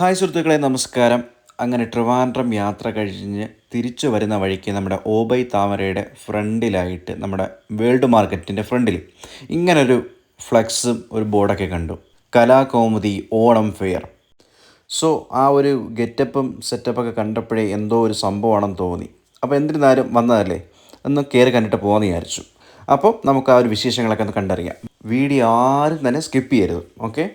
Hi സുഹൃത്തുക്കളെ നമസ്കാരം. അങ്ങനെ ട്രിവാൻഡ്രം യാത്ര കഴിഞ്ഞ് തിരിച്ചു വരുന്ന വഴിക്ക് നമ്മുടെ ഓബൈ താമരയുടെ ഫ്രണ്ടിലായിട്ട് നമ്മുടെ വേൾഡ് മാർക്കറ്റിന്റെ ഫ്രണ്ടിൽ ഇങ്ങനൊരു ഫ്ലെക്സും ഒരു ബോർഡൊക്കെ കണ്ടു. കലാകൗമുദി ഓണം ഫെയർ. സോ ആ ഒരു ഗെറ്റപ്പും സെറ്റപ്പൊക്കെ കണ്ടപ്പോഴേ എന്തോ ഒരു സംഭവമാണെന്ന് തോന്നി. അപ്പോൾ എന്തിരുന്നാലും വന്നതല്ലേ? ഒന്ന് കയറി കണ്ടിട്ട് പോകാമെന്ന് വിചാരിച്ചു. അപ്പോൾ നമുക്ക് ആ ഒരു വിശേഷങ്ങളൊക്കെ ഒന്ന് കണ്ടറിയാം. വീഡിയോ ആരും തന്നെ സ്കിപ്പ് ചെയ്യരുത്. ഓക്കെ?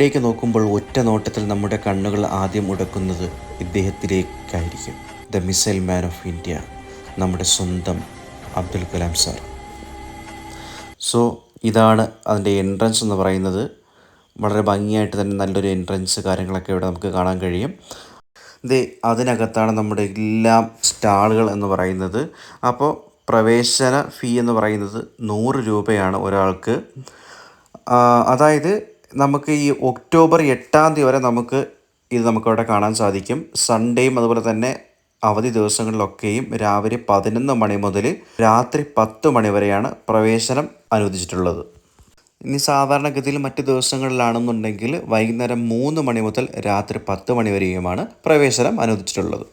ഇവിടേക്ക് നോക്കുമ്പോൾ ഒറ്റ നോട്ടത്തിൽ നമ്മുടെ കണ്ണുകൾ ആദ്യം ഉടക്കുന്നത് ഇദ്ദേഹത്തിലേക്കായിരിക്കും. The missile man of India നമ്മുടെ സ്വന്തം അബ്ദുൽ കലാം സാർ. സോ ഇതാണ് അതിന്റെ എൻട്രൻസ് എന്ന് പറയുന്നത്. വളരെ ഭംഗിയായിട്ട് തന്നെ നല്ലൊരു എൻട്രൻസ് കാര്യങ്ങളൊക്കെ ഇവിടെ നമുക്ക് കാണാൻ കഴിയും. ദേ അതിനകത്താണ് നമ്മുടെ എല്ലാ സ്റ്റാളുകൾ എന്ന് പറയുന്നത്. അപ്പോൾ പ്രവേശന ഫീ എന്ന് പറയുന്നത് നൂറ് രൂപയാണ് ഒരാൾക്ക്. അതായത് നമുക്ക് ഈ ഒക്ടോബർ എട്ടാം തീയതി വരെ നമുക്ക് ഇത് നമുക്കവിടെ കാണാൻ സാധിക്കും. സൺഡേയും അതുപോലെ തന്നെ അവധി ദിവസങ്ങളിലൊക്കെയും രാവിലെ പതിനൊന്ന് മണി മുതൽ രാത്രി പത്ത് മണി വരെയാണ് പ്രവേശനം അനുവദിച്ചിട്ടുള്ളത്. ഇനി സാധാരണഗതിയിൽ മറ്റ് ദിവസങ്ങളിലാണെന്നുണ്ടെങ്കിൽ വൈകുന്നേരം മൂന്ന് മണി മുതൽ രാത്രി പത്ത് മണി വരെയുമാണ് പ്രവേശനം അനുവദിച്ചിട്ടുള്ളത്.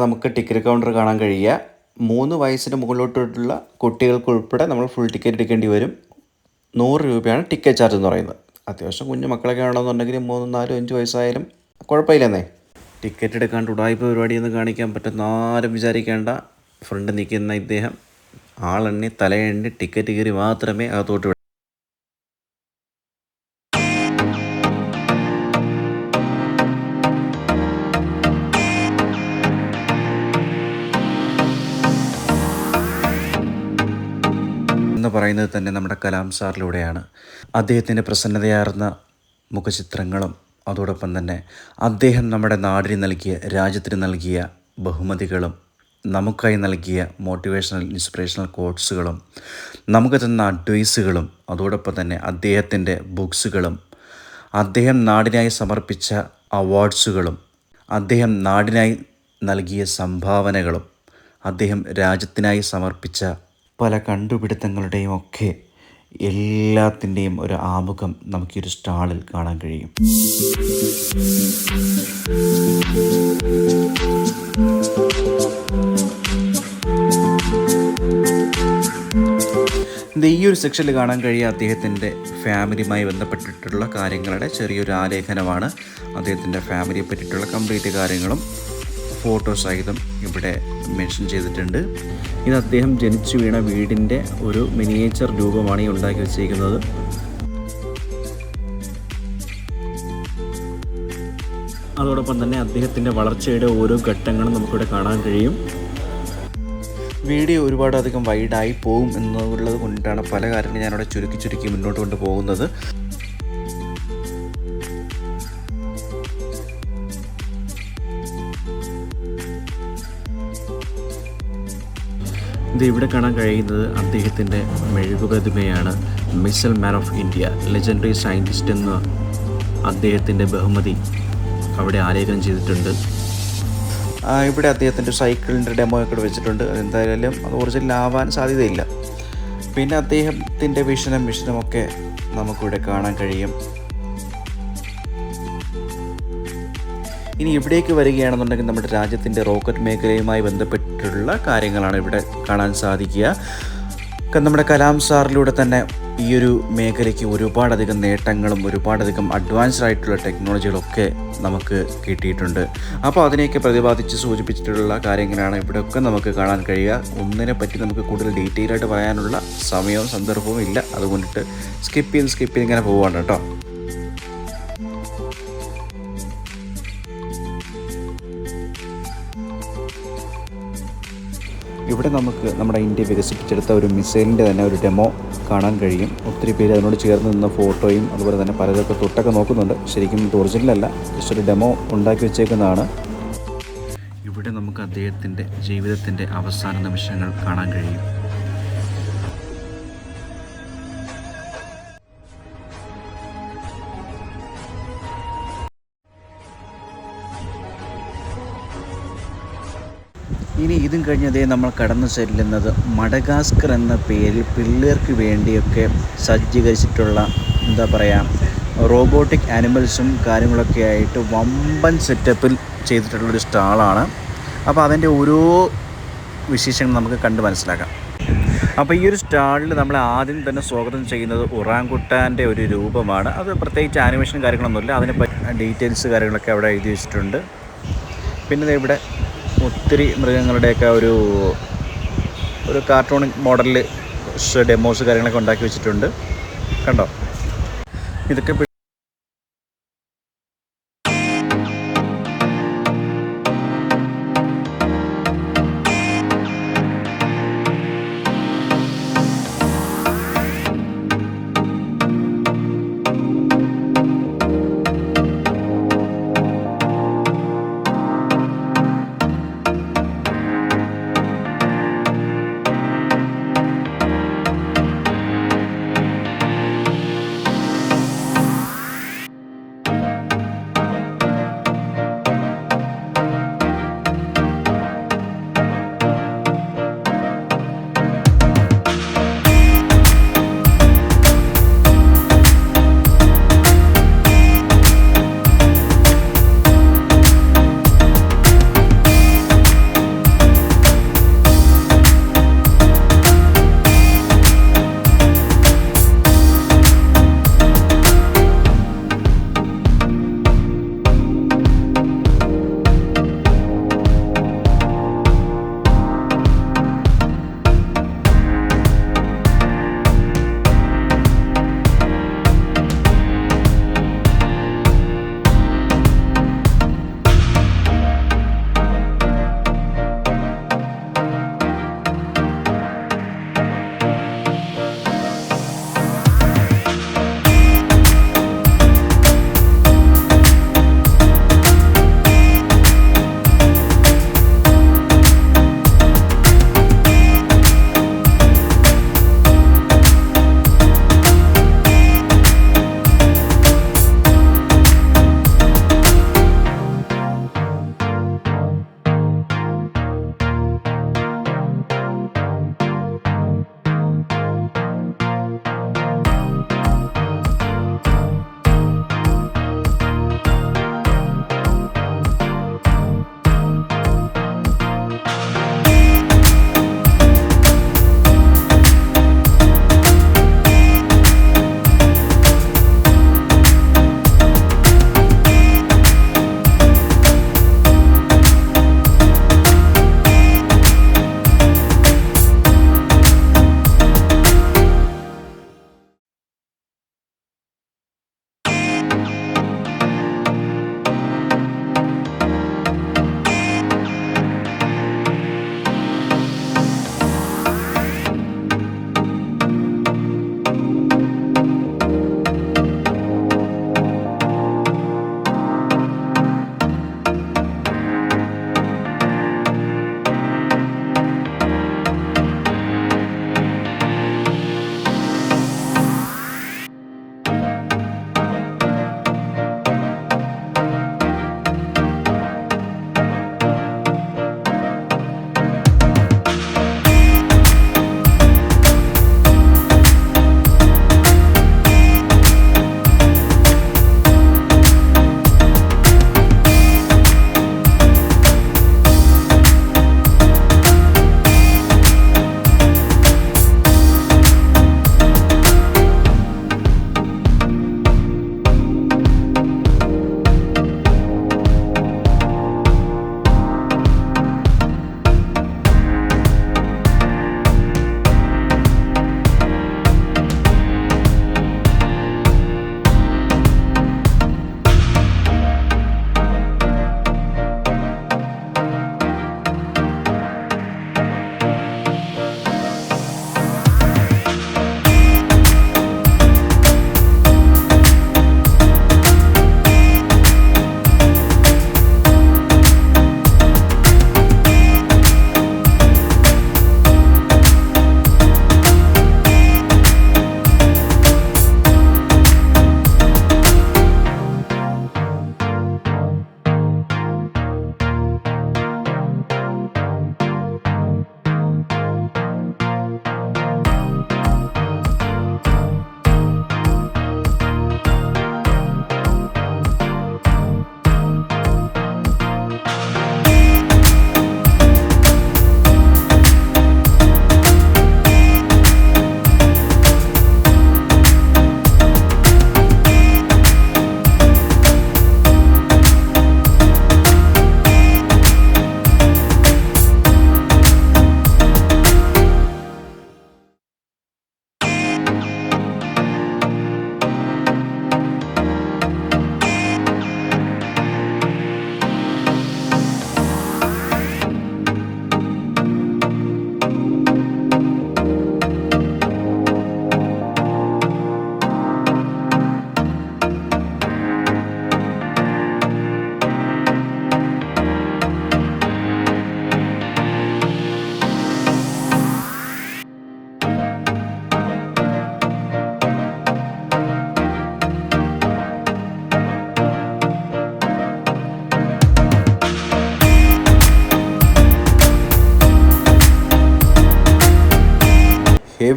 ഇവിടെ നമുക്ക് ടിക്കറ്റ് കൗണ്ടർ കാണാൻ കഴിയുക. മൂന്ന് വയസ്സിന് മുകളിലോട്ടുള്ള കുട്ടികൾക്ക് ഉൾപ്പെടെ നമ്മൾ ഫുൾ ടിക്കറ്റ് എടുക്കേണ്ടി വരും. നൂറ് രൂപയാണ് ടിക്കറ്റ് ചാർജ് എന്ന് പറയുന്നത്. അത്യാവശ്യം കുഞ്ഞു മക്കളൊക്കെ ആണെന്നുണ്ടെങ്കിൽ മൂന്ന് നാലും അഞ്ച് വയസ്സായാലും കുഴപ്പമില്ലെന്നേ. ടിക്കറ്റ് എടുക്കാണ്ട് ഉടായ്പ എന്ന് കാണിക്കാൻ പറ്റുന്ന ആരും വിചാരിക്കേണ്ട. ഫ്രണ്ട് നിൽക്കുന്ന ഇദ്ദേഹം ആളെണ്ണി തലയെണ്ണി ടിക്കറ്റ് കയറി മാത്രമേ അകത്തോട്ട് പറയുന്നത് തന്നെ നമ്മുടെ കലാം സാറിലൂടെയാണ്. അദ്ദേഹത്തിന്റെ പ്രസന്നതയാർന്ന മുഖചിത്രങ്ങളും അതോടൊപ്പം തന്നെ അദ്ദേഹം നമ്മുടെ നാടിന് നൽകിയ രാജ്യത്തിന് നൽകിയ ബഹുമതികളും നമുക്കായി നൽകിയ മോട്ടിവേഷണൽ ഇൻസ്പിറേഷണൽ കോട്സുകളും നമുക്ക് തന്ന അഡ്വൈസുകളും അതോടൊപ്പം തന്നെ അദ്ദേഹത്തിന്റെ ബുക്സുകളും അദ്ദേഹം നാടിനായി സമർപ്പിച്ച അവാർഡ്സുകളും അദ്ദേഹം നാടിനായി നൽകിയ സംഭാവനകളും അദ്ദേഹം രാജ്യത്തിനായി സമർപ്പിച്ച പല കണ്ടുപിടുത്തങ്ങളുടെയും ഒക്കെ എല്ലാത്തിന്റെയും ഒരു ആമുഖം നമുക്ക് ഈ ഒരു സ്റ്റാളിൽ കാണാൻ കഴിയും. ഈ ഒരു സെക്ഷനിൽ കാണാൻ കഴിയുക അദ്ദേഹത്തിന്റെ ഫാമിലിയുമായി ബന്ധപ്പെട്ടിട്ടുള്ള കാര്യങ്ങളുടെ ചെറിയൊരു ആലേഖനമാണ്. അദ്ദേഹത്തിന്റെ ഫാമിലിയെ പറ്റിയിട്ടുള്ള കംപ്ലീറ്റ് കാര്യങ്ങളും ഫോട്ടോ സഹിതം ഇവിടെ മെൻഷൻ ചെയ്തിട്ടുണ്ട്. ഇത് അദ്ദേഹം ജനിച്ചു വീണ വീടിന്റെ ഒരു മിനിയേച്ചർ രൂപമാണ് ഈ ഉണ്ടാക്കി വെച്ചിരിക്കുന്നത്. അതോടൊപ്പം തന്നെ അദ്ദേഹത്തിന്റെ വളർച്ചയുടെ ഓരോ ഘട്ടങ്ങളും നമുക്കിവിടെ കാണാൻ കഴിയും. വീഡിയോ ഒരുപാടധികം വൈഡായി പോകും എന്നുള്ളത് കൊണ്ടിട്ടാണ് പല കാര്യങ്ങളും ഞാനിവിടെ ചുരുക്കി ചുരുക്കി മുന്നോട്ട് കൊണ്ട് ഇത് ഇവിടെ കാണാൻ കഴിയുന്നത് അദ്ദേഹത്തിന്റെ മെഴുകുപ്രതിമയാണ്. Missile man of India legendary scientist എന്ന അദ്ദേഹത്തിന്റെ ബഹുമതി അവിടെ ആലേഖനം ചെയ്തിട്ടുണ്ട്. ഇവിടെ അദ്ദേഹത്തിന്റെ സൈക്കിളിന്റെ ഡെമോ ഒക്കെ വെച്ചിട്ടുണ്ട്. എന്തായാലും അത് ഒറിജിനൽ ആവാൻ സാധ്യതയില്ല. പിന്നെ അദ്ദേഹത്തിന്റെ വിഷനും മിഷനുമൊക്കെ നമുക്കിവിടെ കാണാൻ കഴിയും. ഇനി ഇവിടേക്ക് വരികയാണെന്നുണ്ടെങ്കിൽ നമ്മുടെ രാജ്യത്തിന്റെ റോക്കറ്റ് മേഖലയുമായി ബന്ധപ്പെട്ടിട്ടുള്ള കാര്യങ്ങളാണ് ഇവിടെ കാണാൻ സാധിക്കുക. നമ്മുടെ കലാം സാറിലൂടെ തന്നെ ഈ ഒരു മേഖലയ്ക്ക് ഒരുപാടധികം നേട്ടങ്ങളും ഒരുപാടധികം അഡ്വാൻസ്ഡ് ആയിട്ടുള്ള ടെക്നോളജികളൊക്കെ നമുക്ക് കിട്ടിയിട്ടുണ്ട്. അപ്പോൾ അതിനെയൊക്കെ പ്രതിപാദിച്ച് സൂചിപ്പിച്ചിട്ടുള്ള കാര്യങ്ങളാണ് ഇവിടെയൊക്കെ നമുക്ക് കാണാൻ കഴിയുക. ഒന്നിനെ പറ്റി നമുക്ക് കൂടുതൽ ഡീറ്റെയിൽ ആയിട്ട് പറയാനുള്ള സമയവും സന്ദർഭവും ഇല്ല. അതുകൊണ്ടിട്ട് സ്കിപ്പ് ചെയ്ത് സ്കിപ്പ് ചെയ്ത് ഇങ്ങനെ പോവാണ് കേട്ടോ. ഇവിടെ നമുക്ക് നമ്മുടെ ഇന്ത്യ വികസിപ്പിച്ചെടുത്ത ഒരു മിസൈലിന്റെ തന്നെ ഒരു ഡെമോ കാണാൻ കഴിയും. ഒത്തിരി പേര് അതിനോട് ചേർന്ന് നിന്ന ഫോട്ടോയും അതുപോലെ തന്നെ പലതൊക്കെ തൊട്ടൊക്കെ നോക്കുന്നുണ്ട്. ശരിക്കും ഇത് ഒറിജിനലല്ല ജസ്റ്റ് ഒരു ഡെമോ ഉണ്ടാക്കി വെച്ചേക്കുന്നതാണ്. ഇവിടെ നമുക്ക് അദ്ദേഹത്തിന്റെ ജീവിതത്തിന്റെ അവസാന നിമിഷങ്ങൾ കാണാൻ കഴിയും. ഇനി ഇതും കഴിഞ്ഞതേ നമ്മൾ കടന്നു ചെല്ലുന്നത് മഡഗാസ്കർ എന്ന പേരിൽ പിള്ളേർക്ക് വേണ്ടിയൊക്കെ സജ്ജീകരിച്ചിട്ടുള്ള എന്താ പറയുക റോബോട്ടിക് ആനിമൽസും കാര്യങ്ങളൊക്കെ ആയിട്ട് വമ്പൻ സെറ്റപ്പിൽ ചെയ്തിട്ടുള്ളൊരു സ്റ്റാളാണ്. അപ്പോൾ അതിന്റെ ഓരോ വിശേഷങ്ങൾ നമുക്ക് കണ്ട് മനസ്സിലാക്കാം. അപ്പോൾ ഈ ഒരു സ്റ്റാളിൽ നമ്മൾ ആദ്യം തന്നെ സ്വാഗതം ചെയ്യുന്നത് ഉറാങ്കുട്ടാന്റെ ഒരു രൂപമാണ്. അത് പ്രത്യേകിച്ച് ആനിമേഷൻ കാര്യങ്ങളൊന്നുമില്ല. അതിനെ ഡീറ്റെയിൽസ് കാര്യങ്ങളൊക്കെ അവിടെ എഴുതി വെച്ചിട്ടുണ്ട്. പിന്നെ ഇവിടെ ഒത്തിരി മൃഗങ്ങളുടെയൊക്കെ ഒരു ഒരു കാർട്ടൂൺ മോഡലിൽ ഡെമോസ് കാര്യങ്ങളൊക്കെ ഉണ്ടാക്കി വെച്ചിട്ടുണ്ട്. കണ്ടോ? ഇതൊക്കെ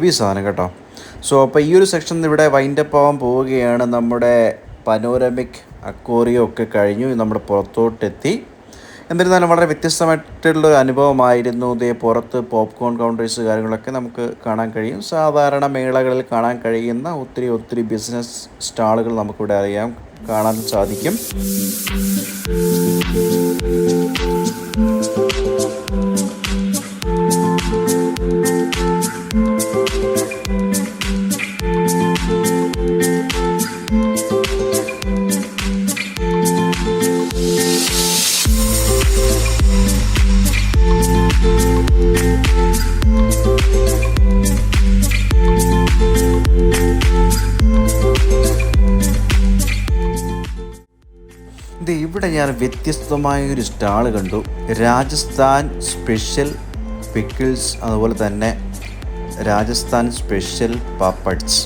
പി- ഹെവി സാധനം കേട്ടോ. സോ അപ്പോൾ ഈ ഒരു സെക്ഷൻ ഇവിടെ വൈൻഡപ്പ് ആവാൻ പോവുകയാണ് നമ്മുടെ പനോരമിക് അക്വോറിയം ഒക്കെ കഴിഞ്ഞു. നമ്മുടെ പുറത്തോട്ടെത്തി. എന്നിരുന്നാലും വളരെ വ്യത്യസ്തമായിട്ടുള്ള ഒരു അനുഭവമായിരുന്നു. ഇതേ പുറത്ത് പോപ്കോൺ കൗണ്ടേഴ്സ് കാര്യങ്ങളൊക്കെ നമുക്ക് കാണാൻ കഴിയും. സാധാരണ മേളകളിൽ കാണാൻ കഴിയുന്ന ഒത്തിരി ഒത്തിരി ബിസിനസ് സ്റ്റാളുകൾ നമുക്കിവിടെ അറിയാം കാണാൻ സാധിക്കും. ഇവിടെ ഞാൻ വ്യത്യസ്തമായ ഒരു സ്റ്റാൾ കണ്ടു. രാജസ്ഥാൻ സ്പെഷ്യൽ പിക്കിൾസ് അതുപോലെ തന്നെ രാജസ്ഥാൻ സ്പെഷ്യൽ പാപ്പഡ്സ്.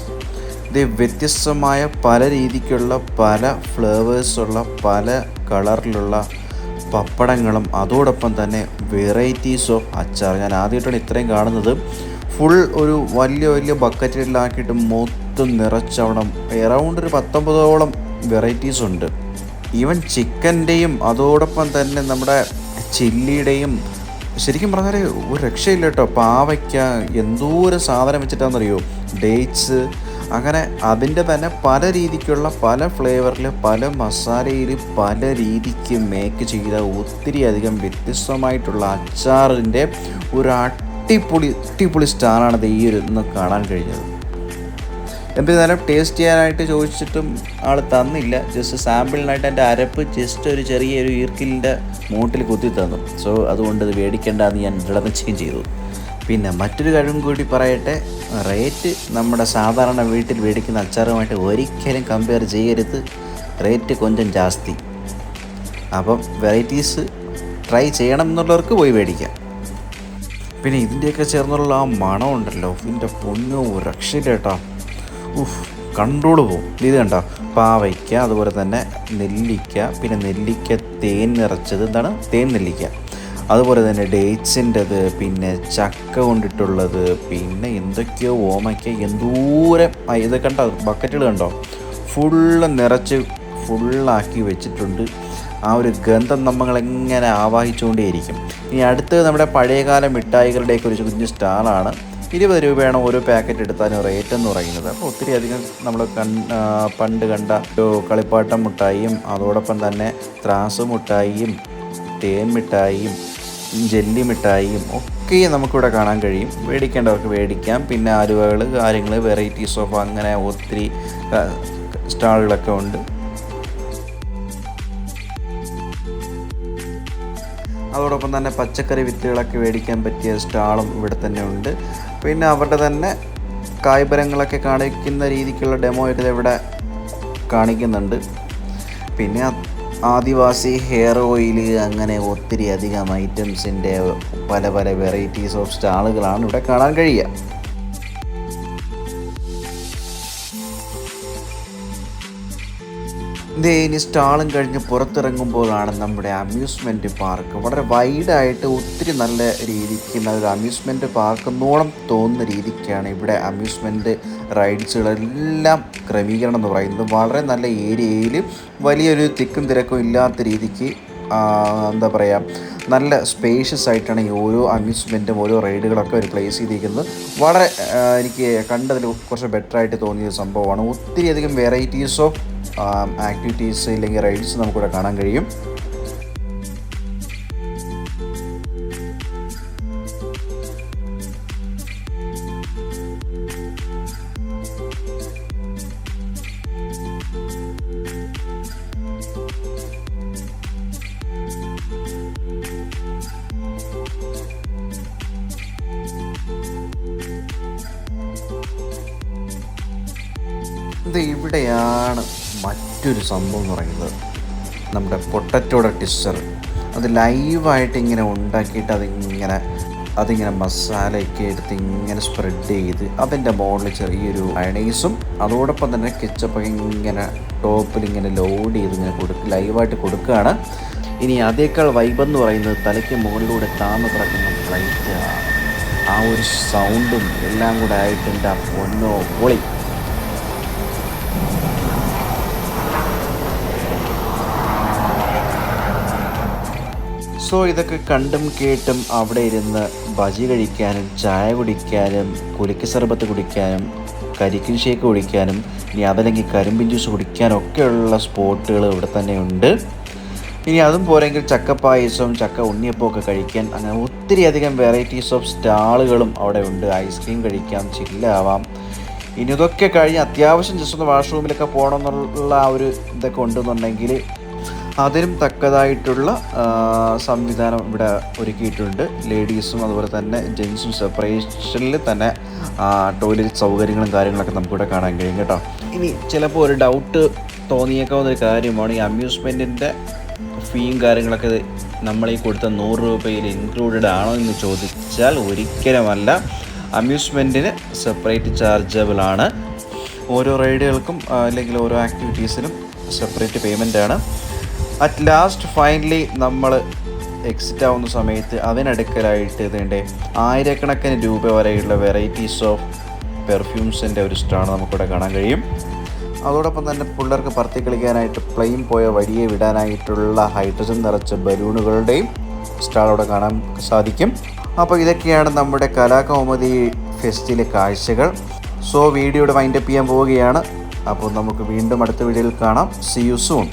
ഇത് വ്യത്യസ്തമായ പല രീതിക്കുള്ള പല ഫ്ലേവേഴ്സുള്ള പല കളറിലുള്ള പപ്പടങ്ങളും അതോടൊപ്പം തന്നെ വെറൈറ്റീസ് ഓഫ് അച്ചാർ. ഞാൻ ആദ്യമായിട്ടാണ് ഇത്രയും കാണുന്നത്. ഫുൾ ഒരു വലിയ വലിയ ബക്കറ്റിലാക്കിയിട്ട് മൊത്തം നിറച്ചവണം എറൗണ്ട് ഒരു പത്തൊമ്പതോളം വെറൈറ്റീസ് ഉണ്ട്. ഈവൻ ചിക്കന്റെയും അതോടൊപ്പം തന്നെ നമ്മുടെ ചില്ലിയുടെയും ശരിക്കും പറഞ്ഞാൽ ഒരു രക്ഷയില്ല കേട്ടോ. പാവയ്ക്ക എന്തോരം സാധനം വെച്ചിട്ടാണെന്നറിയോ? ഡേറ്റ്സ് അങ്ങനെ അതിന്റെ തന്നെ പല രീതിക്കുള്ള പല ഫ്ലേവറിൽ പല മസാലയിൽ പല രീതിക്ക് മേക്ക് ചെയ്ത ഒത്തിരി അധികം വ്യത്യസ്തമായിട്ടുള്ള അച്ചാറിന്റെ ഒരു അടിപൊളി അടിപൊളി സ്റ്റാറാണ് ഈ ഒരു ഇന്ന് കാണാൻ കഴിഞ്ഞത്. എന്നിരുന്നാലും ടേസ്റ്റ് ചെയ്യാനായിട്ട് ചോദിച്ചിട്ടും ആൾ തന്നില്ല. ജസ്റ്റ് സാമ്പിളിനായിട്ട് എന്റെ അരപ്പ് ജസ്റ്റ് ഒരു ചെറിയൊരു ഈർക്കിലിന്റെ മൂട്ടിൽ കുത്തി തന്നു. സോ അതുകൊണ്ട് ഇത് മേടിക്കേണ്ടെന്ന് ഞാൻ ദൃഢനിശ്ചയം ചെയ്തു. പിന്നെ മറ്റൊരു കഴിവും കൂടി പറയട്ടെ. റേറ്റ് നമ്മുടെ സാധാരണ വീട്ടിൽ മേടിക്കുന്ന അച്ചാറുമായിട്ട് ഒരിക്കലും കമ്പയർ ചെയ്യരുത്. റേറ്റ് കൊഞ്ചം ജാസ്തി അപ്പം വെറൈറ്റീസ് ട്രൈ ചെയ്യണം എന്നുള്ളവർക്ക് പോയി മേടിക്കാം. പിന്നെ ഇതിന്റെയൊക്കെ ചേർന്നുള്ള ആ മണം ഉണ്ടല്ലോ ഇതിന്റെ പൊന്നോ രക്ഷയില്ല കേട്ടോ. കൺട്രോൾ പോവും ഇത് കണ്ടോ? പാവയ്ക്ക അതുപോലെ തന്നെ നെല്ലിക്ക പിന്നെ നെല്ലിക്ക തേൻ നിറച്ചത് എന്താണ് തേൻ നെല്ലിക്ക. അതുപോലെ തന്നെ ഡേറ്റ്സിന്റെത് പിന്നെ ചക്ക കൊണ്ടിട്ടുള്ളത് പിന്നെ എന്തൊക്കെയോ ഓമയ്ക്ക എന്തോരം ഇത് കണ്ടോ? ബക്കറ്റുകൾ കണ്ടോ? ഫുള്ള് നിറച്ച് ഫുള്ളാക്കി വെച്ചിട്ടുണ്ട്. ആ ഒരു ഗന്ധം നമ്മളെങ്ങനെ ആവാഹിച്ചുകൊണ്ടേയിരിക്കും. ഇനി അടുത്തത് നമ്മുടെ പഴയകാല മിഠായികളുടെയൊക്കെ ഒരു കുഞ്ഞു സ്റ്റാളാണ്. ഇരുപത് രൂപയാണ് ഓരോ പാക്കറ്റ് എടുത്താലും റേറ്റ് എന്ന് പറയുന്നത്. അപ്പോൾ ഒത്തിരി അധികം നമ്മൾ പണ്ട് കണ്ട ഒരു കളിപ്പാട്ടം മിഠായിയും അതോടൊപ്പം തന്നെ ത്രാസ് മുട്ടായിയും തേൻ മിഠായിയും ജെല്ലി മിഠായിയും ഒക്കെ നമുക്കിവിടെ കാണാൻ കഴിയും. മേടിക്കേണ്ടവർക്ക് മേടിക്കാം പിന്നെ ആലുവകൾ കാര്യങ്ങൾ വെറൈറ്റീസ് ഓഫ് അങ്ങനെ ഒത്തിരി സ്റ്റാളുകളൊക്കെ ഉണ്ട്. അതോടൊപ്പം തന്നെ പച്ചക്കറി വിത്തുകളൊക്കെ മേടിക്കാൻ പറ്റിയ സ്റ്റാളും ഇവിടെ തന്നെ ഉണ്ട്. പിന്നെ അവരുടെ തന്നെ കായ്പരങ്ങളൊക്കെ കാണിക്കുന്ന രീതിക്കുള്ള ഡെമോ ഇതിവിടെ കാണിക്കുന്നുണ്ട്. പിന്നെ ആദിവാസി ഹെയർ ഓയിൽ അങ്ങനെ ഒത്തിരി അധികം ഐറ്റംസിന്റെ പല പല വെറൈറ്റീസ് ഓഫ് സ്റ്റാളുകളാണ് ഇവിടെ കാണാൻ കഴിയുക. ഇതേ ഇനി സ്റ്റാളും കഴിഞ്ഞ് പുറത്തിറങ്ങുമ്പോഴാണ് നമ്മുടെ അമ്യൂസ്മെന്റ് പാർക്ക് വളരെ വൈഡായിട്ട് ഒത്തിരി നല്ല രീതിക്ക് ഒരു അമ്യൂസ്മെന്റ് പാർക്ക് തോന്നുന്ന രീതിക്കാണ് ഇവിടെ അമ്യൂസ്മെന്റ് റൈഡ്സുകളെല്ലാം ക്രമീകരണം എന്ന് പറയുന്നത്. വളരെ നല്ല ഏരിയയിൽ വലിയൊരു തിക്കും തിരക്കും ഇല്ലാത്ത രീതിക്ക് എന്താ പറയുക നല്ല സ്പേഷ്യസ് ആയിട്ടാണ് ഈ ഓരോ അമ്യൂസ്മെന്റും ഓരോ റൈഡുകളൊക്കെ ഒരു പ്ലേസ് ചെയ്തിരിക്കുന്നത്. വളരെ എനിക്ക് കണ്ടതിൽ കുറച്ച് ബെറ്ററായിട്ട് തോന്നിയ സംഭവമാണ്. ഒത്തിരി അധികം വെറൈറ്റീസ് ഓഫ് ആക്ടിവിറ്റീസ് ഇല്ലെങ്കിൽ റൈഡ്സ് നമുക്കിവിടെ കാണാൻ കഴിയും. ഇത് ഇവിടെയാണ്. മറ്റൊരു സംഭവം എന്ന് പറയുന്നത് നമ്മുടെ പൊട്ടറ്റോടെ ടിസ്റ്റർ. അത് ലൈവായിട്ട് ഇങ്ങനെ ഉണ്ടാക്കിയിട്ട് അതിങ്ങനെ അതിങ്ങനെ മസാലയൊക്കെ എടുത്ത് ഇങ്ങനെ സ്പ്രെഡ് ചെയ്ത് അതിന്റെ മുകളിൽ ചെറിയൊരു മയണൈസും അതോടൊപ്പം തന്നെ കെച്ചപ്പ് ഇങ്ങനെ ടോപ്പിൽ ഇങ്ങനെ ലോഡ് ചെയ്ത് ഇങ്ങനെ കൊടുക്കുക ലൈവായിട്ട് കൊടുക്കുകയാണ്. ഇനി അതേക്കാൾ വൈബ് എന്ന് പറയുന്നത് തലയ്ക്ക് മുകളിലൂടെ താന്ന് കിടക്കുന്ന ഫ്ലൈറ്റ് ആ ഒരു സൗണ്ടും എല്ലാം കൂടെ ആയിട്ടുണ്ട് ആ പൊന്നോ പൊളി. സോ ഇതൊക്കെ കണ്ടും കേട്ടും അവിടെ ഇരുന്ന് ബജി കഴിക്കാനും ചായ കുടിക്കാനും കുലുക്ക് സർബത്ത് കുടിക്കാനും കരിക്കിൻ ഷേക്ക് കുടിക്കാനും ഇനി അതല്ലെങ്കിൽ കരിമ്പിൻ ജ്യൂസ് കുടിക്കാനും ഒക്കെയുള്ള സ്പോട്ടുകൾ ഇവിടെ തന്നെ ഉണ്ട്. ഇനി അതും പോരെങ്കിൽ ചക്ക പായസവും ചക്ക ഉണ്ണിയപ്പവും ഒക്കെ കഴിക്കാൻ അങ്ങനെ ഒത്തിരി അധികം വെറൈറ്റീസ് ഓഫ് സ്റ്റാളുകളും അവിടെ ഉണ്ട്. ഐസ്ക്രീം കഴിക്കാം ചില്ലാവാം ഇനി ഇതൊക്കെ കഴിഞ്ഞ് അത്യാവശ്യം ജസ്റ്റ് ഒന്ന് വാഷ്റൂമിലൊക്കെ പോകണം എന്നുള്ള ആ ഒരു ഇതൊക്കെ ഉണ്ടെന്നുണ്ടെങ്കിൽ അതിനും തക്കതായിട്ടുള്ള സംവിധാനം ഇവിടെ ഒരുക്കിയിട്ടുണ്ട്. ലേഡീസും അതുപോലെ തന്നെ ജെൻസും സെപ്പറേഷനിൽ തന്നെ ടോയ്ലറ്റ് സൗകര്യങ്ങളും കാര്യങ്ങളൊക്കെ നമുക്കിവിടെ കാണാൻ കഴിയും കേട്ടോ. ഇനി ചിലപ്പോൾ ഒരു ഡൗട്ട് തോന്നിയേക്കാവുന്ന ഒരു കാര്യമാണ് ഈ അമ്യൂസ്മെന്റിന്റെ ഫീയും കാര്യങ്ങളൊക്കെ നമ്മൾ ഈ കൊടുത്ത നൂറ് രൂപയിൽ ഇൻക്ലൂഡഡ് ആണോ എന്ന് ചോദിച്ചാൽ ഒരിക്കലുമല്ല. അമ്യൂസ്മെന്റിന് സെപ്പറേറ്റ് ചാർജബിൾ ആണ്. ഓരോ റൈഡുകൾക്കും അല്ലെങ്കിൽ ഓരോ ആക്ടിവിറ്റീസിനും സെപ്പറേറ്റ് പേയ്മെന്റ് ആണ്. അറ്റ് ലാസ്റ്റ് ഫൈനലി നമ്മൾ എക്സിറ്റ് ആവുന്ന സമയത്ത് അതിനടുക്കലായിട്ട് ഇതിന്റെ ആയിരക്കണക്കിന് രൂപ വരെയുള്ള വെറൈറ്റീസ് ഓഫ് പെർഫ്യൂംസിന്റെ ഒരു സ്റ്റാണ് നമുക്കിവിടെ കാണാൻ കഴിയും. അതോടൊപ്പം തന്നെ പിള്ളേർക്ക് പറത്തി കളിക്കാനായിട്ട് പ്ലെയിൻ പോയ വഴിയെ വിടാനായിട്ടുള്ള ഹൈഡ്രജൻ നിറച്ച ബലൂണുകളുടെയും സ്റ്റാൾ അവിടെ കാണാൻ സാധിക്കും. അപ്പോൾ ഇതൊക്കെയാണ് നമ്മുടെ കലാകൗമുദി ഫെസ്റ്റിലെ കാഴ്ചകൾ. സോ വീഡിയോയുടെ വൈൻഡപ്പ് ചെയ്യാൻ പോവുകയാണ്. അപ്പോൾ നമുക്ക് വീണ്ടും അടുത്ത വീഡിയോയിൽ കാണാം. C you soon